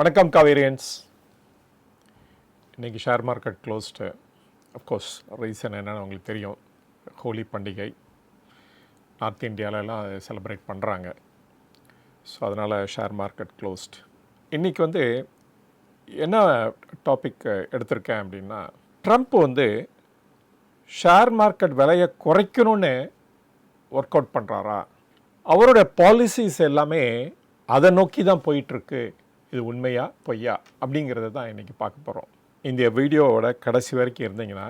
வணக்கம் காவேரியன்ஸ். இன்றைக்கி share market closed of course reason என்னென்னு உங்களுக்கு தெரியும். ஹோலி பண்டிகை. நார்த் இந்தியாவிலலாம் செலிப்ரேட் பண்ணுறாங்க ஸோ அதனால் ஷேர் மார்க்கெட் க்ளோஸ்ட் இன்றைக்கி வந்து என்ன டாபிக் எடுத்திருக்கேன் அப்படின்னா ட்ரம்ப் வந்து ஷேர் மார்க்கெட் விலையை குறைக்கணும்னு ஒர்க் அவுட் பண்ணுறாரா அவரோட பாலிசிஸ் எல்லாமே அதை நோக்கி தான் போயிட்டுருக்கு இது உண்மையா பொய்யா அப்படிங்கிறத தான் இன்றைக்கி பார்க்க போகிறோம் இந்த வீடியோவோட கடைசி வரைக்கும் இருந்தீங்கன்னா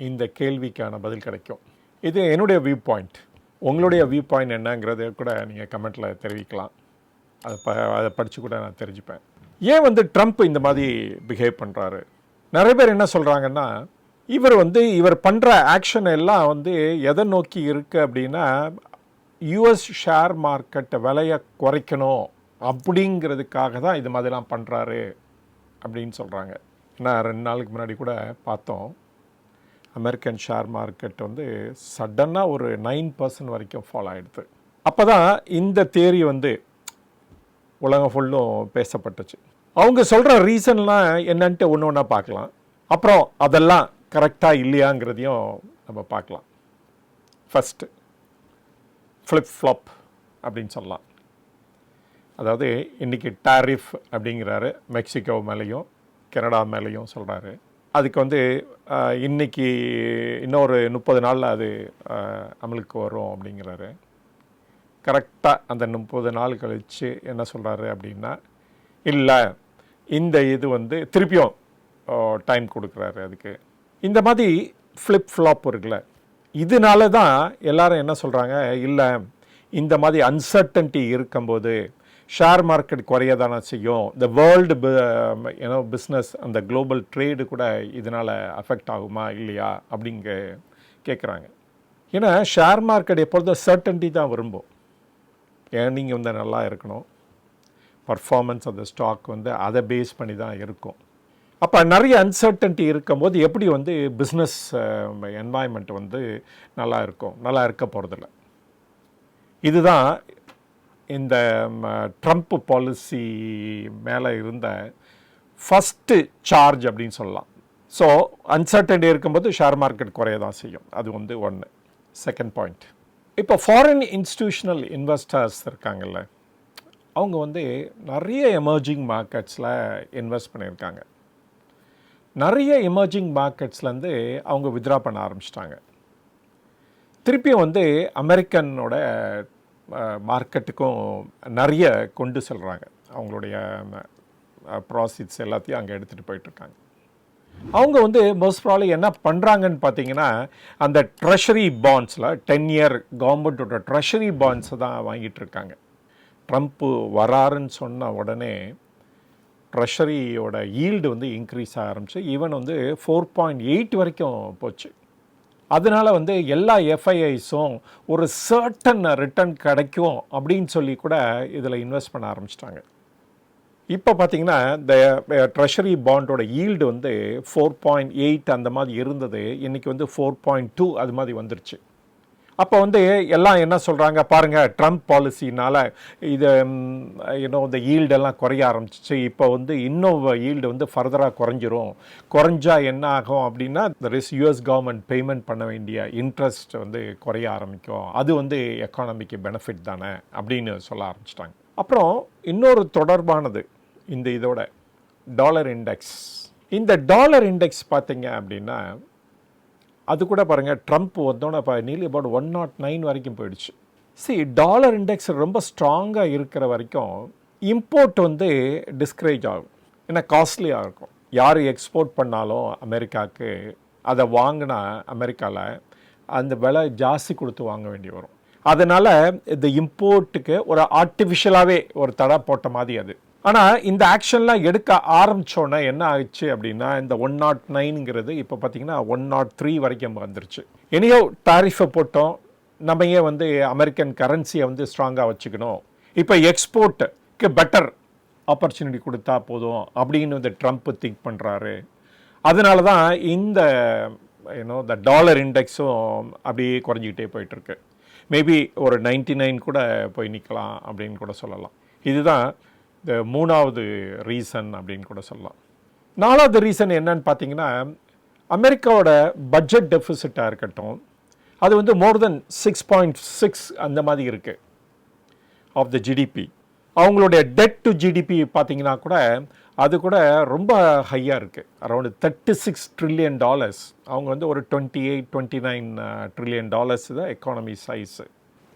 இந்த கேள்விக்கான பதில் கிடைக்கும். இது என்னுடைய வியூ பாயிண்ட் உங்களுடைய வியூ பாயிண்ட் என்னங்கிறத கூட நீங்கள் கமெண்ட்டில் தெரிவிக்கலாம். அதை ப அதை படித்து கூட நான் தெரிஞ்சுப்பேன். ஏன் வந்து ட்ரம்ப் இந்த மாதிரி பிஹேவ் பண்ணுறாரு நிறைய பேர் என்ன சொல்கிறாங்கன்னா இவர் வந்து இவர் பண்ணுற ஆக்ஷன் எல்லாம் வந்து எதை நோக்கி இருக்குது அப்படின்னா யூஎஸ் ஷேர் மார்க்கெட்டை விலையை குறைக்கணும். அப்படிங்கிறதுக்காக தான் இது மாதிரிலாம் பண்ணுறாரு அப்படின்னு சொல்கிறாங்க ஏன்னா ரெண்டு நாளுக்கு முன்னாடி கூட பார்த்தோம். அமெரிக்கன் ஷேர் மார்க்கெட் வந்து சடனாக ஒரு நைன் பர்சன்ட் வரைக்கும் ஃபாலோ ஆகிடுது அப்போ தான் இந்த தேரி வந்து உலகம் ஃபுல்லும் பேசப்பட்டுச்சு. அவங்க சொல்கிற ரீசன்லாம் என்னன்ட்டு ஒன்று ஒன்றா பார்க்கலாம். அப்புறம் அதெல்லாம் கரெக்டாக இல்லையாங்கிறதையும் நம்ம பார்க்கலாம். ஃபஸ்ட்டு ஃப்ளிப் ஃப்ளாப் அப்படின்னு சொல்லலாம். அதாவது இன்றைக்கி டாரிஃப் அப்படிங்கிறாரு. மெக்சிகோ மேலேயும் கனடா மேலேயும் சொல்கிறாரு அதுக்கு வந்து இன்றைக்கி இன்னைக்கு இன்னொரு முப்பது நாளில் அது அமலுக்கு வரும் அப்படிங்கிறாரு. கரெக்டாக அந்த முப்பது நாள் கழித்து என்ன சொல்கிறாரு அப்படின்னா இல்லை இந்த இது வந்து திருப்பியும் டைம் கொடுக்குறாரு அதுக்கு. இந்த மாதிரி ஃப்ளிப் ஃப்ளாப் இருக்குல்ல. இதனால தான் எல்லாரும் என்ன சொல்கிறாங்க இல்லை இந்த மாதிரி அன்சர்டன்ட்டி இருக்கும்போது ஷேர் மார்க்கெட் குறைய தானே செய்யும் இந்த வேர்ல்டு ஏன்னோ பிஸ்னஸ் அந்த குளோபல் ட்ரேடு கூட இதனால் அஃபெக்ட் ஆகுமா இல்லையா அப்படிங்க கேட்குறாங்க ஏன்னா ஷேர் மார்க்கெட் எப்பொழுதும் சர்டன்ட்டி தான் விரும்பும். ஏர்னிங் வந்து நல்லா இருக்கணும். பர்ஃபார்மன்ஸ் அந்த ஸ்டாக் வந்து அதை பேஸ் பண்ணி தான் இருக்கும். அப்போ நிறைய அன்சர்டன்ட்டி இருக்கும்போது எப்படி வந்து பிஸ்னஸ் என்வாயன்மெண்ட் um, வந்து நல்லா இருக்கும்? நல்லா இருக்க போகிறதில்ல இதுதான் இந்த ட்ரம்ப் பாலிசி மேலே இருந்த ஃபஸ்ட்டு சார்ஜ் அப்படின்னு சொல்லலாம். ஸோ அன்சர்டன்டி இருக்கும்போது ஷேர் மார்க்கெட் குறைய தான் செய்யும். அது வந்து ஒன்று செகண்ட் பாயிண்ட் இப்போ ஃபாரின் இன்ஸ்டிடியூஷனல் இன்வெஸ்டர்ஸ் இருக்காங்கல்ல அவங்க வந்து நிறைய எமர்ஜிங் மார்க்கெட்ஸில் இன்வெஸ்ட் பண்ணியிருக்காங்க. நிறைய எமர்ஜிங் மார்க்கெட்ஸ்லேருந்து அவங்க வித்ரா பண்ண ஆரம்பிச்சிட்டாங்க. திருப்பியும் வந்து அமெரிக்கனோட மார்க்கெட்டுக்கும் நிறைய கொண்டு செல்கிறாங்க அவங்களுடைய ப்ராசிட்ஸ் எல்லாத்தையும் அங்கே எடுத்துகிட்டு போயிட்டுருக்காங்க அவங்க வந்து மோஸ்ட் ப்ராப்ளி என்ன பண்ணுறாங்கன்னு பார்த்தீங்கன்னா அந்த ட்ரெஷரி பாண்ட்ஸில் டென் இயர் கவர்மெண்ட்டோட ட்ரெஷரி பாண்ட்ஸை தான் வாங்கிட்டு இருக்காங்க. ட்ரம்ப்பு வராருன்னு சொன்ன உடனே ட்ரெஷரியோட ஈல்டு வந்து இன்க்ரீஸ் ஆக ஆரம்பிச்சு ஈவன் வந்து ஃபோர் பாயிண்ட் எயிட் வரைக்கும் போச்சு. அதனால வந்து எல்லா எஃப்ஐஐஸும் ஒரு சர்டன் ரிட்டர்ன் கிடைக்கும் அப்படின்னு சொல்லி கூட இதில் இன்வெஸ்ட் பண்ண ஆரம்பிச்சிட்டாங்க. இப்போ பார்த்தீங்கன்னா இந்த ட்ரெஷரி uh, பாண்டோட ஈல்டு வந்து ஃபோர் பாயிண்ட் எயிட் அந்த மாதிரி இருந்தது. இன்றைக்கி வந்து ஃபோர் பாயிண்ட் டூ அது மாதிரி வந்துருச்சு. அப்போ வந்து எல்லாம் என்ன சொல்கிறாங்க பாருங்கள் ட்ரம்ப் பாலிசினால் இது இன்னும் இந்த ஈல்டெல்லாம் குறைய ஆரம்பிச்சிச்சு. இப்போ வந்து இன்னும் ஈல்டு வந்து ஃபர்தராக குறைஞ்சிரும். குறைஞ்சா என்ன ஆகும் அப்படின்னா there is US government payment பண்ண வேண்டிய இன்ட்ரெஸ்ட் வந்து குறைய ஆரம்பிக்கும். அது வந்து எக்கானமிக்கு பெனிஃபிட் தானே அப்படின்னு சொல்ல ஆரம்பிச்சிட்டாங்க. அப்புறம் இன்னொரு தொடர்பானது இந்த இதோட டாலர் இண்டெக்ஸ் இந்த டாலர் இண்டெக்ஸ் பார்த்தீங்க அப்படின்னா அது கூட பாருங்கள் ட்ரம்ப் வந்தோன்னே இப்போ நீலி அபவுட் ஒன் நாட் நைன் வரைக்கும் போயிடுச்சு. சி டாலர் இண்டெக்ஸ் ரொம்ப ஸ்ட்ராங்காக இருக்கிற வரைக்கும் இம்போர்ட் வந்து டிஸ்கரேஜ் ஆகும். ஏன்னா காஸ்ட்லியாக இருக்கும். யார் எக்ஸ்போர்ட் பண்ணாலும் அமெரிக்காவுக்கு அதை வாங்கினா அமெரிக்காவில் அந்த விலை ஜாஸ்தி கொடுத்து வாங்க வேண்டி வரும். அதனால் இந்த இம்போர்ட்டுக்கு ஒரு ஆர்டிஃபிஷியலாகவே ஒரு தடை போட்ட மாதிரி அது. ஆனால் இந்த ஆக்ஷன்லாம் எடுக்க ஆரம்பித்தோன்னே என்ன ஆயிடுச்சு அப்படின்னா இந்த ஒன் நாட் நைனுங்கிறது இப்போ பார்த்தீங்கன்னா ஒன் நாட் த்ரீ வரைக்கும் வந்துருச்சு. எனியோ டாரிஃபை போட்டோம். நம்ம ஏன் வந்து அமெரிக்கன் கரன்சியை வந்து ஸ்ட்ராங்காக வச்சுக்கணும்? இப்போ எக்ஸ்போர்ட்டுக்கு பெட்டர் ஆப்பர்ச்சுனிட்டி கொடுத்தா போதும் அப்படின்னு வந்து ட்ரம்ப் திங்க் பண்ணுறாரு அதனால தான் இந்த யூனோ இந்த டாலர் இண்டெக்ஸும் அப்படியே குறைஞ்சிக்கிட்டே போயிட்டுருக்கு. மேபி ஒரு 99 நைன் கூட போய் நிற்கலாம் அப்படின்னு கூட சொல்லலாம். இதுதான் இந்த மூணாவது ரீசன் அப்படின்னு கூட சொல்லலாம். நாலாவது ரீசன் என்னன்னு பார்த்தீங்கன்னா அமெரிக்காவோட பட்ஜெட் டெஃபிசிட்டாக இருக்கட்டும் அது வந்து more then six point six அந்த மாதிரி இருக்குது ஆஃப் த ஜிடிபி அவங்களுடைய டெட் டு ஜிடிபி பார்த்தீங்கன்னா கூட அது கூட ரொம்ப ஹையாக இருக்குது around thirty six trillion dollars அவங்க வந்து ஒரு twenty eight twenty nine trillion dollars தான் எக்கானமி சைஸு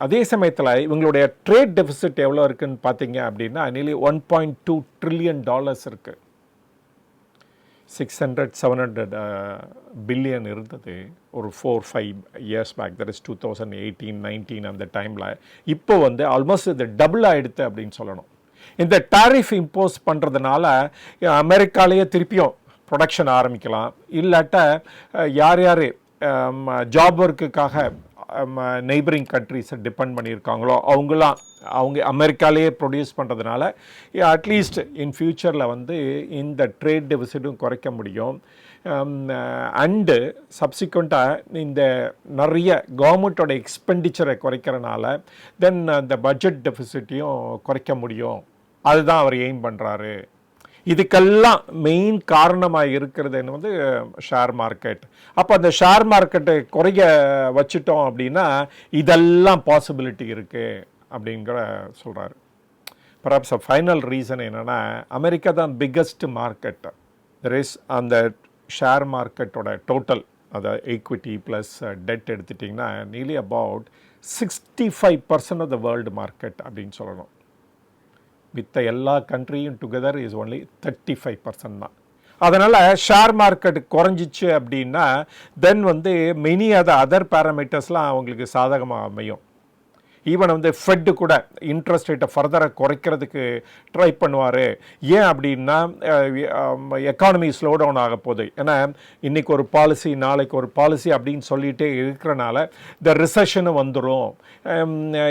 அதே சமயத்தில் இவங்களுடைய ட்ரேட் டெபிசிட் எவ்வளோ இருக்குன்னு பார்த்தீங்க அப்படின்னா நிலி one point two trillion dollars இருக்குது six hundred seven hundred billion இருந்தது ஒரு four five years back that is two thousand eighteen nineteen அந்த டைமில் இப்போ வந்து ஆல்மோஸ்ட் இது டபுள் ஆகிடுது அப்படின்னு சொல்லணும். இந்த டாரிஃப் இம்போஸ் பண்ணுறதுனால அமெரிக்காலேயே திருப்பியும் ப்ரொடக்ஷன் ஆரம்பிக்கலாம். இல்லாட்ட யார் யார் ஜாப் ஒர்க்குக்காக நெய்பரிங் கண்ட்ரிஸை டிபெண்ட் பண்ணியிருக்காங்களோ அவங்களாம் அவங்க அமெரிக்காலேயே ப்ரொடியூஸ் பண்ணுறதுனால அட்லீஸ்ட் இன் ஃப்யூச்சரில் வந்து இந்த ட்ரேட் டெபிசிட்டும் குறைக்க முடியும். Um, uh, அண்டு சப்சிக்வெண்ட்டாக இந்த நிறைய கவர்மெண்ட்டோட எக்ஸ்பெண்டிச்சரை குறைக்கிறனால தென் அந்த பட்ஜெட் டெபிசிட்டையும் குறைக்க முடியும். அதுதான் அவர் எய்ம் பண்ணுறாரு இதுக்கெல்லாம் மெயின் காரணமாக இருக்கிறது என்ன வந்து ஷேர் மார்க்கெட் அப்போ அந்த ஷேர் மார்க்கெட்டை குறைய வச்சுட்டோம் அப்படின்னா இதெல்லாம் பாசிபிலிட்டி இருக்குது அப்படிங்கிற சொல்கிறாரு பராப்ஸ் அ ஃபைனல் ரீசன் என்னென்னா அமெரிக்கா தான் பிக்கஸ்ட் மார்க்கெட் தெர் இஸ் அந்த ஷேர் மார்க்கெட்டோட டோட்டல் அதை ஈக்விட்டி ப்ளஸ் டெட் எடுத்துட்டிங்கன்னா nearly about sixty five percent of the world market அப்படின்னு சொல்லணும். மித்த எல்லா கண்ட்ரியும் together is only thirty five percent தான். அதனால் ஷேர் மார்க்கெட் குறைஞ்சிச்சு அப்படின்னா தென் வந்து மெனி அதர் அதர் பேராமீட்டர்ஸ்லாம் அவங்களுக்கு சாதகமாக அமையும். ஈவன் வந்து ஃபெட்டு கூட இன்ட்ரெஸ்ட் ரேட்டை ஃபர்தராக குறைக்கிறதுக்கு ட்ரை பண்ணுவார். ஏன் அப்படின்னா எக்கானமி ஸ்லோ டவுன் ஆக போகுது. ஏன்னா இன்றைக்கி ஒரு பாலிசி நாளைக்கு ஒரு பாலிசி அப்படின்னு சொல்லிகிட்டே இருக்கிறனால இந்த ரிசஷனு வந்துடும்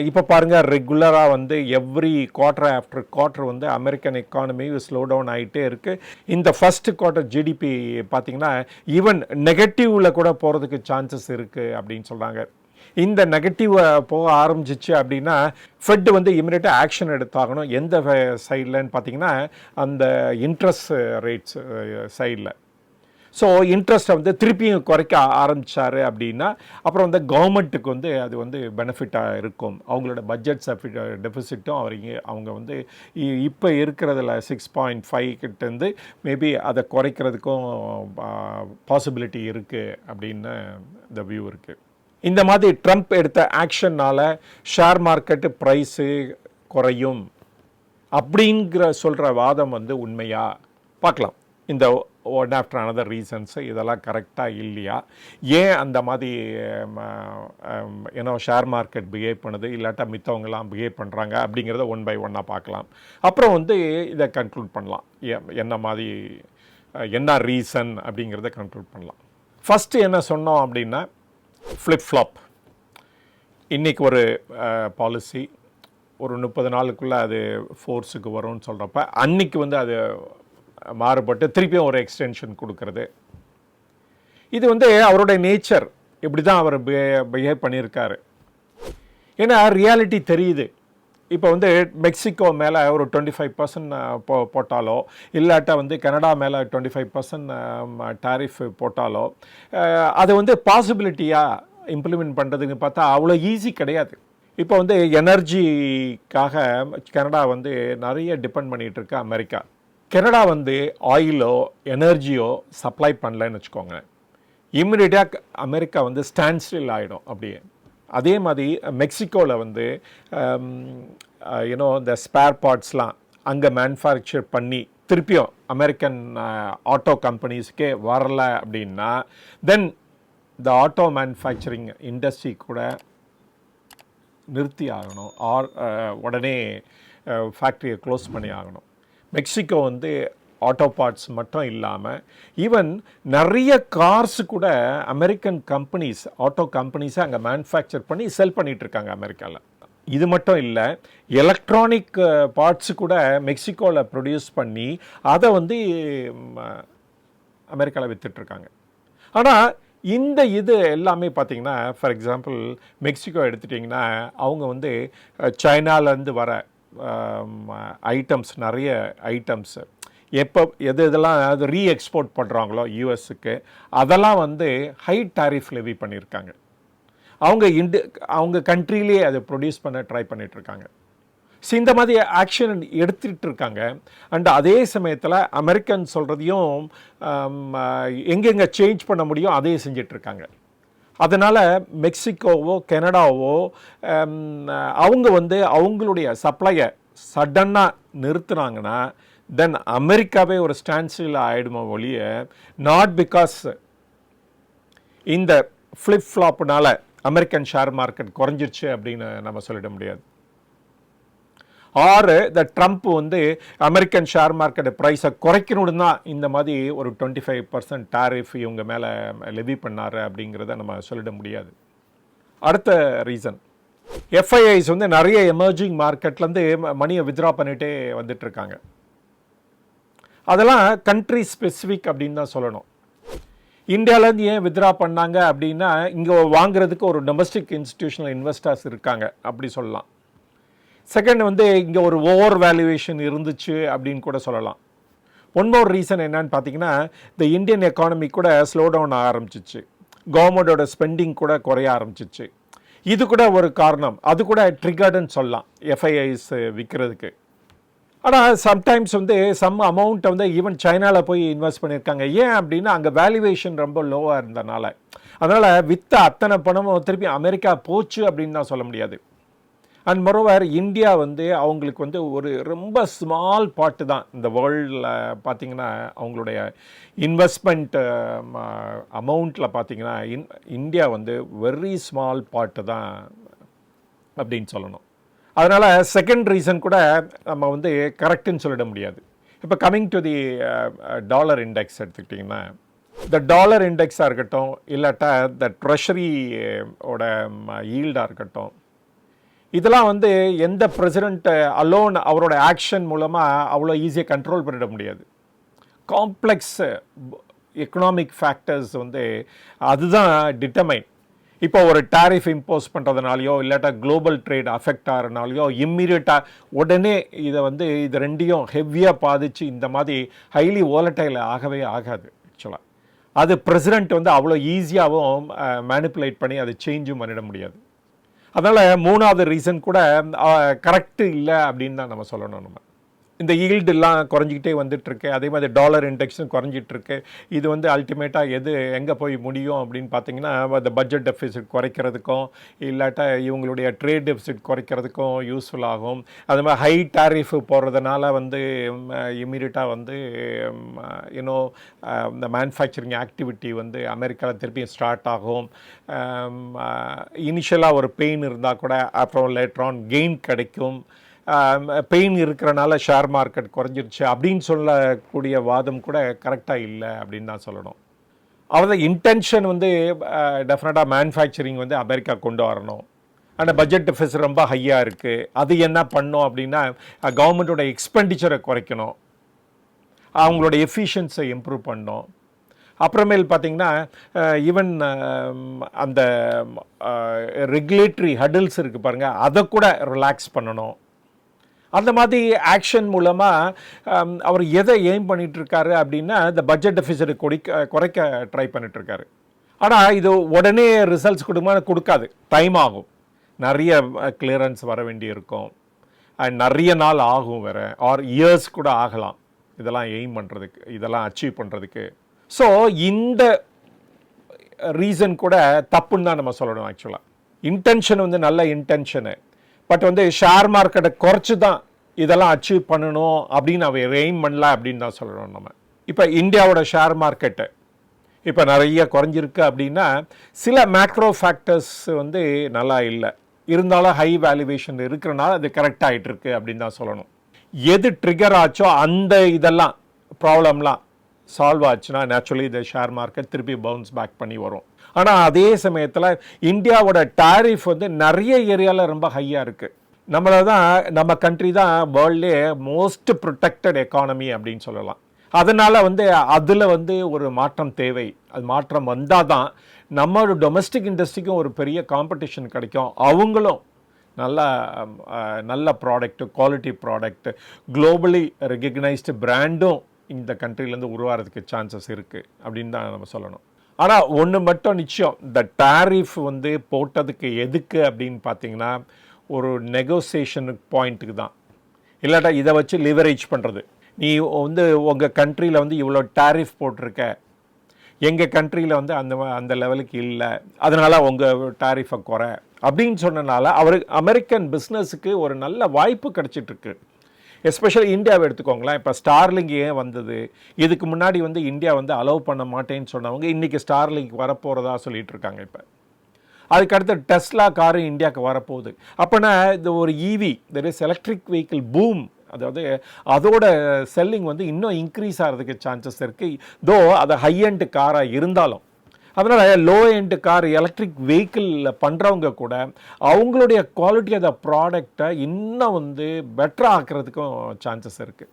இப்போ பாருங்கள் ரெகுலராக வந்து எவ்ரி குவார்டர் ஆஃப்டர் குவார்டர் வந்து அமெரிக்கன் எக்கானமி ஸ்லோ டவுன் ஆகிட்டே இருக்குது இந்த ஃபஸ்ட்டு குவார்டர் ஜிடிபி பார்த்தீங்கன்னா ஈவன் நெகட்டிவில் கூட போகிறதுக்கு சான்சஸ் இருக்குது அப்படின்னு சொல்கிறாங்க இந்த நெகட்டிவ் போக ஆரம்பிச்சிச்சு அப்படின்னா ஃபெட் வந்து இமீடியட்டாக ஆக்ஷன் எடுத்தாகணும். எந்த சைட்லன்னு பார்த்தீங்கன்னா அந்த இன்ட்ரெஸ்ட் ரேட்ஸ் சைடில் ஸோ இன்ட்ரெஸ்ட்டை வந்து திருப்பியும் குறைக்க ஆரம்பித்தார் அப்படின்னா அப்புறம் வந்து கவர்மெண்ட்டுக்கு வந்து அது வந்து பெனிஃபிட்டாக இருக்கும். அவங்களோட பட்ஜெட் டெபிசிட்டும் அவங்க அவங்க வந்து இ- இப்போ இருக்கிறதுல சிக்ஸ் பாயிண்ட் ஃபைவ் கிட்டேருந்து மேபி அதை குறைக்கிறதுக்கும் பாசிபிலிட்டி இருக்குது அப்படின்னு இந்த வியூ இருக்குது இந்த மாதிரி ட்ரம்ப் எடுத்த ஆக்ஷனால் ஷேர் மார்க்கெட்டு ப்ரைஸு குறையும் அப்படிங்கிற சொல்கிற வாதம் வந்து உண்மையா? பார்க்கலாம். இந்த ஒன் ஆஃப்டர் அனதர் ரீசன்ஸு இதெல்லாம் கரெக்டாக இல்லையா? ஏன் அந்த மாதிரி ஏன்னா ஷேர் மார்க்கெட் பிஹேவ் பண்ணுது? இல்லாட்டா மித்தவங்கலாம் பிஹேவ் பண்ணுறாங்க அப்படிங்கிறத ஒன் பை ஒன்னாக பார்க்கலாம். அப்புறம் வந்து இதை கன்க்ளூட் பண்ணலாம். எ- என்ன மாதிரி என்ன ரீசன் அப்படிங்கிறத கன்க்ளூட் பண்ணலாம். ஃபஸ்ட்டு என்ன சொன்னோம் அப்படின்னா ஃப்ளிப் ஃப்ளாப் இன்றைக்கி ஒரு பாலிசி ஒரு முப்பது நாளுக்குள்ளே அது ஃபோர்ஸுக்கு வரும்னு சொல்கிறப்ப அன்னைக்கு வந்து அது மாறுபட்டு திருப்பியும் ஒரு எக்ஸ்டென்ஷன் கொடுக்கறது. இது வந்து அவருடைய நேச்சர் இப்படி தான் அவர் பிஹேவ் பண்ணியிருக்காரு. ஏன்னா ரியாலிட்டி தெரியுது. இப்போ வந்து மெக்சிகோ மேலே ஒரு டுவெண்ட்டி ஃபைவ் பர்சன்ட் போ போட்டாலோ இல்லாட்டா வந்து கனடா மேலே டுவெண்ட்டி ஃபைவ் பர்சன்ட் டாரிஃப் போட்டாலோ அது வந்து பாசிபிலிட்டியாக இம்ப்ளிமெண்ட் பண்ணுறதுன்னு பார்த்தா அவ்வளோ ஈஸி கிடையாது. இப்போ வந்து எனர்ஜிக்காக கனடா வந்து நிறைய டிபெண்ட் பண்ணிகிட்டு இருக்கு அமெரிக்கா. கனடா வந்து ஆயிலோ எனர்ஜியோ சப்ளை பண்ணலன்னு வச்சுக்கோங்க. இம்மிடியட்டாக அமெரிக்கா வந்து ஸ்டாண்ட் ஸ்டில் ஆகிடும் அப்படியே. அதே மாதிரி மெக்சிகோவில் வந்து யூனோ இந்த ஸ்பேர் பார்ட்ஸ்லாம் அங்கே மேனுஃபேக்சர் பண்ணி திருப்பியும் அமெரிக்கன் ஆட்டோ கம்பெனிஸ்க்கே வரல அப்படின்னா தென் இந்த ஆட்டோ மேனுஃபேக்சரிங் இண்டஸ்ட்ரி கூட நிறுத்தி ஆகணும். ஆர் உடனே ஃபேக்ட்ரியை க்ளோஸ் பண்ணி ஆகணும். மெக்சிகோ வந்து ஆட்டோ பார்ட்ஸ் மட்டும் இல்லாமல் ஈவன் நிறைய கார்ஸ் கூட அமெரிக்கன் கம்பெனிஸ் ஆட்டோ கம்பெனிஸை அங்கே மேனுஃபேக்சர் பண்ணி செல் பண்ணிகிட்ருக்காங்க இருக்காங்க அமெரிக்காவில் இது மட்டும் இல்லை எலக்ட்ரானிக் பார்ட்ஸ் கூட மெக்சிகோவில் ப்ரொடியூஸ் பண்ணி அதை வந்து அமெரிக்காவில் விற்றுட்ருக்காங்க ஆனால் இந்த இது எல்லாமே பார்த்தீங்கன்னா ஃபார் எக்ஸாம்பிள் மெக்சிகோ எடுத்துட்டிங்கன்னா அவங்க வந்து சைனாலேருந்து வர ஐட்டம்ஸ் நிறைய ஐட்டம்ஸு எப்போ எது இதெல்லாம் அது ரீ எக்ஸ்போர்ட் பண்ணுறாங்களோ யூஎஸ்க்கு அதெல்லாம் வந்து ஹை டாரிஃப் லெவி பண்ணியிருக்காங்க. அவங்க இண்டு அவங்க கண்ட்ரிலேயே அதை ப்ரொடியூஸ் பண்ண ட்ரை பண்ணிகிட்ருக்காங்க ஸோ இந்த மாதிரி ஆக்ஷன் எடுத்துகிட்டு இருக்காங்க அண்ட் அதே சமயத்தில் அமெரிக்கன் சொல்கிறதையும் um, எங்கெங்கே சேஞ்ச் பண்ண முடியும் அதையும் செஞ்சிட்ருக்காங்க அதனால் மெக்சிகோவோ கனடாவோ um, அவங்க வந்து அவங்களுடைய சப்ளையை சடன்னாக நிறுத்துனாங்கன்னா தென் அமெரிக்காவே ஒரு ஸ்டான்ஸில் ஆகிடுமா ஒழிய நாட் பிகாஸ் இந்த ஃப்ளிப் ஃப்ளாப்னால அமெரிக்கன் ஷேர் மார்க்கெட் குறைஞ்சிருச்சு அப்படின்னு நம்ம சொல்லிட முடியாது. ஆறு த ட்ரம்ப் வந்து அமெரிக்கன் ஷேர் மார்க்கெட் ப்ரைஸை குறைக்கணும்னு தான் இந்த மாதிரி ஒரு டுவெண்ட்டி ஃபைவ் பர்சன்ட் டாரிஃப் இவங்க மேலே லெவி பண்ணாரு அப்படிங்கிறத நம்ம சொல்லிட முடியாது. அடுத்த ரீசன் எஃப்ஐஐஸ் வந்து நிறைய எமர்ஜிங் மார்க்கெட்லேருந்து மணியை வித்ரா பண்ணிகிட்டே வந்துட்டுருக்காங்க அதெல்லாம் கண்ட்ரி ஸ்பெசிஃபிக் அப்படின்னு தான் சொல்லணும். இந்தியாவிலேருந்து ஏன் வித்ரா பண்ணாங்க அப்படின்னா இங்கே வாங்குறதுக்கு ஒரு டொமஸ்டிக் இன்ஸ்டிடியூஷனல் இன்வெஸ்டர்ஸ் இருக்காங்க அப்படி சொல்லலாம். செகண்ட் வந்து இங்கே ஒரு ஓவர் வேல்யூவேஷன் இருந்துச்சு அப்படின்னு கூட சொல்லலாம். ஒன் மோர் ரீசன் என்னன்னு பார்த்தீங்கன்னா இந்த இந்தியன் எக்கானமி கூட ஸ்லோ டவுன் ஆக ஆரம்பிச்சிச்சு. கவர்மெண்டோட ஸ்பெண்டிங் கூட குறைய ஆரம்பிச்சிச்சு. இது கூட ஒரு காரணம். அது கூட ட்ரிகர்டுன்னு சொல்லலாம் எஃப்ஐஐஸ் விற்கிறதுக்கு ஆனால் சம்டைம்ஸ் வந்து சம் அமௌண்ட்டை வந்து ஈவன் சைனாவில் போய் இன்வெஸ்ட் பண்ணியிருக்காங்க ஏன் அப்படின்னா அங்கே வேல்யூவேஷன் ரொம்ப லோவாக இருந்தனால. அதனால் வித்த அத்தனை பணமும் திருப்பி அமெரிக்கா போச்சு அப்படின்னு தான் சொல்ல முடியாது. அண்ட் மொரோவர் இந்தியா வந்து அவங்களுக்கு வந்து ஒரு ரொம்ப ஸ்மால் பார்ட்டு தான். இந்த வேர்ல்டில் பார்த்தீங்கன்னா அவங்களுடைய இன்வெஸ்ட்மெண்ட் அமௌண்ட்டில் பார்த்தீங்கன்னா இன் இந்தியா வந்து வெரி ஸ்மால் பார்ட்டு தான் அப்படின்னு சொல்லணும். அதனால் செகண்ட் ரீசன் கூட நம்ம வந்து கரெக்டுன்னு சொல்லிட முடியாது. இப்போ coming to the dollar index எடுத்துக்கிட்டிங்கன்னா இந்த டாலர் இண்டெக்ஸாக இருக்கட்டும் இல்லாட்டா இந்த ட்ரெஷரி uh, ஓட ஈல்டாக இருக்கட்டும் இதெல்லாம் வந்து எந்த ப்ரெசிடெண்ட்டு அலோன் அவரோட ஆக்ஷன் மூலமாக அவ்வளோ ஈஸியாக கண்ட்ரோல் பண்ணிட முடியாது. காம்ப்ளெக்ஸ் எக்கனாமிக் ஃபேக்டர்ஸ் வந்து அதுதான் டிட்டமைன் இப்போ ஒரு டாரிஃப் இம்போஸ் பண்ணுறதுனாலையோ இல்லாட்டா குளோபல் ட்ரேட் அஃபெக்ட் ஆகிறனாலையோ இம்மிடியட்டாக உடனே இதை வந்து இது ரெண்டையும் ஹெவியாக பாதிச்சு இந்த மாதிரி ஹைலி ஓலட்டைல் ஆகவே ஆகாது ஆக்சுவலாக அது ப்ரெசிடெண்ட் வந்து அவ்வளோ ஈஸியாகவும் மேனிப்புலேட் பண்ணி அதை சேஞ்சும் பண்ணிட முடியாது. அதனால் மூணாவது ரீசன் கூட கரெக்டு இல்லை அப்படின்னு தான் நம்ம சொல்லணும் நம்ம. இந்த ஈல்டுலாம் குறைஞ்சிக்கிட்டே வந்துட்டுருக்கு. அதே மாதிரி டாலர் இண்டெக்ஸும் குறைஞ்சிட்ருக்கு இது வந்து அல்டிமேட்டாக எது எங்கே போய் முடியும் அப்படின்னு பார்த்தீங்கன்னா அந்த பட்ஜெட் டெஃபிசிட் குறைக்கிறதுக்கும் இல்லாட்டா இவங்களுடைய ட்ரேட் டெஃபிசிட் குறைக்கிறதுக்கும் யூஸ்ஃபுல் ஆகும். அது மாதிரி ஹை டேரிஃப் போடுறதுனால வந்து இமீடியட்டாக வந்து யூனோ இந்த மேனுஃபேக்சரிங் ஆக்டிவிட்டி வந்து அமெரிக்காவில் திருப்பியும் ஸ்டார்ட் ஆகும். இனிஷியலாக ஒரு பெயின் இருந்தால் கூட அப்புறம் லேட்ரான் கெயின் கிடைக்கும். பெயின் இருக்கிறனால ஷேர் மார்க்கெட் குறைஞ்சிருச்சு அப்படின்னு சொல்லக்கூடிய வாதம் கூட கரெக்டாக இல்லை அப்படின்னு தான் சொல்லணும். அவரது இன்டென்ஷன் வந்து டெஃபினட்டாக மேனுஃபேக்சரிங் வந்து அமெரிக்கா கொண்டு வரணும். ஆனால் பட்ஜெட் டெஃபிசிட் ரொம்ப ஹையாக இருக்குது அது என்ன பண்ணும் அப்படின்னா கவர்மெண்ட்டோட எக்ஸ்பெண்டிச்சரை குறைக்கணும். அவங்களோட எஃபிஷியன்ஸை இம்ப்ரூவ் பண்ணணும் அப்புறமேல் பார்த்தீங்கன்னா ஈவன் அந்த ரெகுலேட்டரி ஹடில்ஸ் இருக்குது பாருங்கள் அதை கூட ரிலாக்ஸ் பண்ணணும். அந்த மாதிரி ஆக்ஷன் மூலமாக அவர் எதை எய்ம் பண்ணிகிட்ருக்காரு அப்படின்னா இந்த பட்ஜெட் டெஃபிசிட்டை குறைக்க குறைக்க ட்ரை பண்ணிகிட்ருக்காரு ஆனால் இது உடனே ரிசல்ட்ஸ் கொடுமா கொடுக்காது. டைம் ஆகும். நிறைய கிளியரன்ஸ் வர வேண்டியிருக்கும். அண்ட் நிறைய நாள் ஆகும் வேறு. ஆர் இயர்ஸ் கூட ஆகலாம். இதெல்லாம் எய்ம் பண்ணுறதுக்கு இதெல்லாம் அச்சீவ் பண்ணுறதுக்கு ஸோ இந்த ரீசன் கூட தப்புன்னு தான் நம்ம சொல்லணும் ஆக்சுவலாக இன்டென்ஷன் வந்து நல்ல இன்டென்ஷனு பட் வந்து ஷேர் மார்க்கெட்டை குறைச்சி தான் இதெல்லாம் அச்சீவ் பண்ணணும் அப்படின்னு அவ எய்ம் பண்ணல அப்படின்னு தான் சொல்லணும் நம்ம. இப்போ இந்தியாவோட ஷேர் மார்க்கெட்டு இப்போ நிறைய குறைஞ்சிருக்கு அப்படின்னா சில மேக்ரோ ஃபேக்டர்ஸ் வந்து நல்லா இல்லை. இருந்தாலும் ஹை வேல்யூவேஷன் இருக்கிறனால அது கரெக்ட் ஆகிட்டுருக்கு அப்படின்னு தான் சொல்லணும். எது ட்ரிகர் ஆச்சோ அந்த இதெல்லாம் ப்ராப்ளம்லாம் சால்வ் ஆச்சுன்னா நேச்சுரலி இந்த ஷேர் மார்க்கெட் திருப்பி பவுன்ஸ் பேக் பண்ணி வரும். ஆனால் அதே சமயத்தில் இந்தியாவோட டாரிஃப் வந்து நிறைய ஏரியாவில் ரொம்ப ஹையாக இருக்குது நம்மள தான் நம்ம கண்ட்ரி தான் வேர்ல்ட்லே மோஸ்ட் ப்ரொடெக்டட் எக்கானமி அப்படின்னு சொல்லலாம். அதனால் வந்து அதில் வந்து ஒரு மாற்றம் தேவை. அது மாற்றம் வந்தால் தான் நம்மளோட டொமஸ்டிக் இண்டஸ்ட்ரிக்கும் ஒரு பெரிய காம்படிஷன் கிடைக்கும். அவங்களும் நல்ல நல்ல product quality product globally recognised பிராண்டும் இந்த கண்ட்ரிலேருந்து உருவாகிறதுக்கு சான்சஸ் இருக்குது அப்படின்னு தான் நம்ம சொல்லணும். ஆனால் ஒன்று மட்டும் நிச்சயம். இந்த டாரிஃப் வந்து போட்டதுக்கு எதுக்கு அப்படின்னு பார்த்தீங்கன்னா ஒரு நெகோசியேஷன் பாயிண்ட்டுக்கு தான். இல்லாட்டா இதை வச்சு லிவரேஜ் பண்ணுறது நீ வந்து உங்கள் கண்ட்ரியில் வந்து இவ்வளோ டாரிஃப் போட்டிருக்க. எங்கள் கண்ட்ரியில் வந்து அந்த அந்த லெவலுக்கு இல்லை. அதனால் உங்கள் டாரிஃபை குறை. அப்படின்னு சொன்னனால அவர் அமெரிக்கன் பிஸ்னஸுக்கு ஒரு நல்ல வாய்ப்பு கிடச்சிட்ருக்கு எஸ்பெஷலி இந்தியாவை எடுத்துக்கோங்களேன். இப்போ ஸ்டார்லிங்க் ஏன் வந்தது? இதுக்கு முன்னாடி வந்து இந்தியா வந்து அலோவ் பண்ண மாட்டேன்னு சொன்னவங்க இன்றைக்கி ஸ்டார்லிங்க் வரப்போகிறதா சொல்லிட்டு இருக்காங்க இப்போ. அதுக்கடுத்து டெஸ்லா காரு இந்தியாவுக்கு வரப்போகுது. அப்போனா இது ஒரு EV there is electric vehicle boom அதாவது அதோட செல்லிங் வந்து இன்னும் இன்க்ரீஸ் ஆகிறதுக்கு சான்சஸ் இருக்குது தோ அது ஹை காராக இருந்தாலும். அதனால் லோ எண்ட் கார் எலக்ட்ரிக் வெஹிக்கிளில் பண்ணுறவங்க கூட அவங்களுடைய குவாலிட்டி ஆஃப் த ப்ராடக்டை இன்னும் வந்து பெட்டராக ஆக்கிறதுக்கும் சான்சஸ் இருக்குது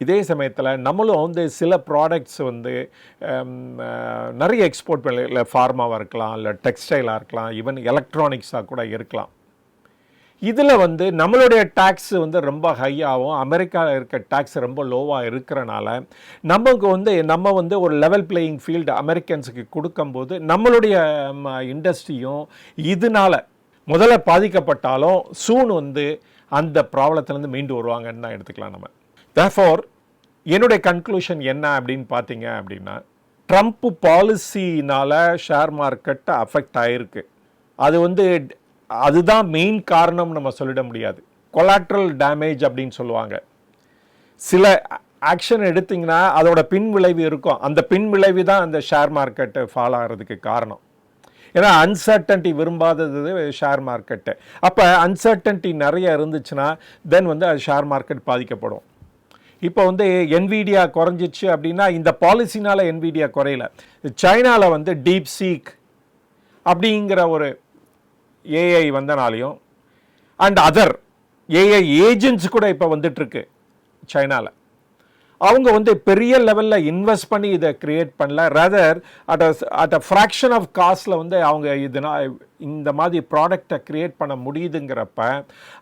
இதே சமயத்தில் நம்மளும் வந்து சில ப்ராடக்ட்ஸ் வந்து நிறைய எக்ஸ்போர்ட் பண்ணல இல்லை ஃபார்மாவாக இருக்கலாம் இல்லை டெக்ஸ்டைலாக இருக்கலாம் ஈவன் எலக்ட்ரானிக்ஸாக கூட இருக்கலாம். இதில் வந்து நம்மளுடைய டேக்ஸ் வந்து ரொம்ப ஹையாகவும் அமெரிக்காவில் இருக்க டேக்ஸ் ரொம்ப லோவாக இருக்கிறனால நமக்கு வந்து நம்ம வந்து ஒரு லெவல் பிளேயிங் ஃபீல்டு அமெரிக்கன்ஸுக்கு கொடுக்கும்போது நம்மளுடைய இண்டஸ்ட்ரியும் இதனால் முதல்ல பாதிக்கப்பட்டாலும் சூன் வந்து அந்த ப்ராப்ளத்துலேருந்து மீண்டு வருவாங்கன்னு தான் எடுத்துக்கலாம் நம்ம. தேஃபோர் என்னுடைய கன்க்ளூஷன் என்ன அப்படின்னு பார்த்தீங்க அப்படின்னா ட்ரம்ப் பாலிசினால் ஷேர் மார்க்கெட் அஃபெக்ட் ஆகிருக்கு அது வந்து அதுதான் மெயின் காரணம் நம்ம சொல்லிட முடியாது. கொலாட்ரல் டேமேஜ் அப்படின்னு சொல்லுவாங்க. சில ஆக்ஷன் எடுத்திங்கன்னா அதோட பின் விளைவு இருக்கும். அந்த பின் விளைவு தான் அந்த ஷேர் மார்க்கெட்டு ஃபாலோ ஆகிறதுக்கு காரணம். ஏன்னா அன்சர்டன்ட்டி விரும்பாதது ஷேர் மார்க்கெட்டு அப்போ அன்சர்டன்ட்டி நிறைய இருந்துச்சுன்னா தென் வந்து அது ஷேர் மார்க்கெட் பாதிக்கப்படும். இப்போ வந்து என்விடியா குறைஞ்சிச்சு அப்படின்னா இந்த பாலிசினால் என்விடியா குறையல. சைனாவில் வந்து டீப் சீக் அப்படிங்கிற ஒரு ஏஐ வந்தனாலையும் அண்ட் அதர் ஏஐ ஏஜென்ட்ஸ் கூட இப்போ வந்துட்டுருக்கு சைனாவில் அவங்க வந்து பெரிய லெவலில் இன்வெஸ்ட் பண்ணி இதை கிரியேட் பண்ணல. Rather at at a fraction of castle வந்து அவங்க இதுனா இந்த மாதிரி ப்ராடக்டை கிரியேட் பண்ண முடியுதுங்கிறப்ப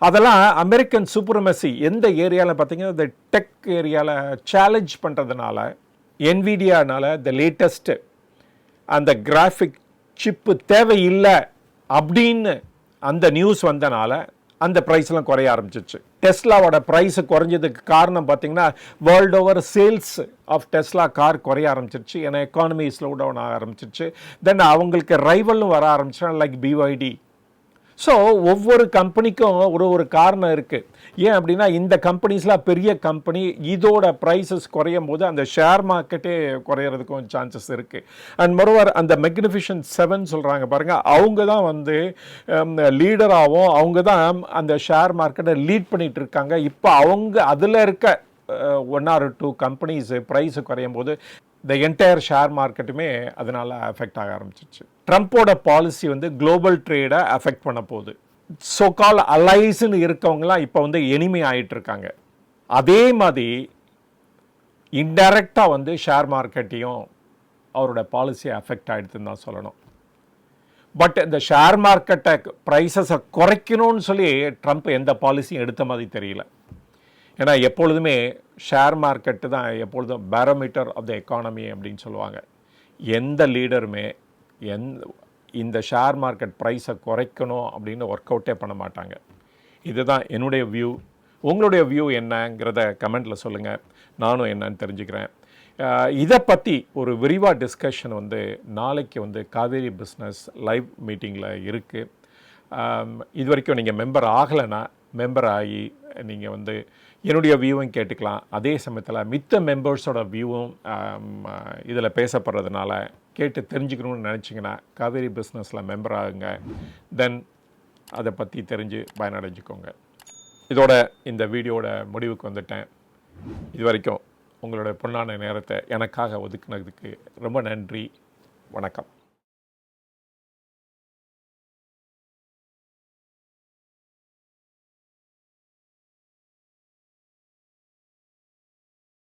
அதெல்லாம் அமெரிக்கன் சூப்பர்மெசி எந்த ஏரியாவில் பார்த்தீங்கன்னா இந்த டெக் ஏரியாவில் சேலஞ்ச் பண்ணுறதுனால என்விடியானால த லேட்டஸ்ட்டு அந்த கிராஃபிக் சிப்பு தேவையில்லை அப்படின்னு அந்த நியூஸ் வந்தனால அந்த ப்ரைஸ்லாம் குறைய ஆரம்பிச்சிச்சு டெஸ்லாவோட ப்ரைஸ் குறைஞ்சதுக்கு காரணம் பார்த்தீங்கன்னா world over sales of Tesla car குறைய ஆரம்பிச்சிருச்சு. ஏன்னா எக்கானமி ஸ்லோ டவுன் ஆக ஆரம்பிச்சிருச்சு. தென் அவங்களுக்கு ரைவலும் வர ஆரம்பிச்சிடும் லைக் பிஒய்டி ஸோ ஒவ்வொரு கம்பெனிக்கும் ஒரு ஒரு காரணம் இருக்குது ஏன் அப்படின்னா இந்த கம்பெனிஸ்லாம் பெரிய கம்பெனி இதோட ப்ரைஸஸ் குறையும் போது அந்த ஷேர் மார்க்கெட்டே குறையிறதுக்கும் சான்சஸ் இருக்குது அண்ட் மறுவர் அந்த மெக்னிஃபிஷன் செவன் சொல்கிறாங்க பாருங்கள் அவங்க தான் வந்து லீடராகவும் அவங்க தான் அந்த ஷேர் மார்க்கெட்டை லீட் பண்ணிகிட்டு இருக்காங்க இப்போ அவங்க அதில் இருக்க one or two companies price குறையும் போது த என்டையர் ஷேர் மார்க்கெட்டுமே அதனால் அஃபெக்ட் ஆக ஆரம்பிச்சிருச்சு. ட்ரம்ப்போட பாலிசி வந்து குளோபல் ட்ரேடை அஃபெக்ட் பண்ண போகுது. ஸோ கால் அலைஸ்ன்னு இருக்கவங்களாம் இப்போ வந்து எனிமை ஆகிட்டு இருக்காங்க அதே மாதிரி இன்டைரக்டாக வந்து ஷேர் மார்க்கெட்டையும் அவரோட பாலிசி அஃபெக்ட் ஆகிடுதுன்னு தான் சொல்லணும். பட் இந்த ஷேர் மார்க்கெட்டை ப்ரைஸஸை குறைக்கணும்னு சொல்லி ட்ரம்ப் எந்த பாலிசியும் எடுத்த மாதிரி தெரியல. ஏன்னா எப்பொழுதுமே ஷேர் மார்க்கெட்டு தான் எப்பொழுதும் பேரோமீட்டர் ஆஃப் த எக்கானமி அப்படின்னு சொல்லுவாங்க. எந்த லீடருமே எந் இந்த ஷேர் மார்க்கெட் ப்ரைஸை குறைக்கணும் அப்படின்னு ஒர்க் அவுட்டே பண்ண மாட்டாங்க. இதுதான் என்னுடைய வியூ உங்களுடைய வியூ என்னங்கிறத கமெண்ட்டில் சொல்லுங்கள் நானும் என்னன்னு தெரிஞ்சுக்கிறேன். இதை பற்றி ஒரு விரிவாக டிஸ்கஷன் வந்து நாளைக்கு வந்து காவேரி பிஸ்னஸ் லைவ் மீட்டிங்கில் இருக்குது இது வரைக்கும் நீங்கள் மெம்பர் ஆகலைன்னா மெம்பர் ஆகி நீங்கள் வந்து என்னுடைய வியூவும் கேட்டுக்கலாம். அதே சமயத்தில் மித்த மெம்பர்ஸோட வியூவும் இதில் பேசப்படுறதுனால கேட்டு தெரிஞ்சுக்கணும்னு நினச்சிங்கன்னா காவேரி பிஸ்னஸில் மெம்பர் ஆகுங்க தென் அதை பற்றி தெரிஞ்சு பயனடைஞ்சுக்கோங்க. இதோட இந்த வீடியோட முடிவுக்கு வந்துட்டேன். இது வரைக்கும் உங்களோட பொன்னான நேரத்தை எனக்காக ஒதுக்குனதுக்கு ரொம்ப நன்றி. வணக்கம்.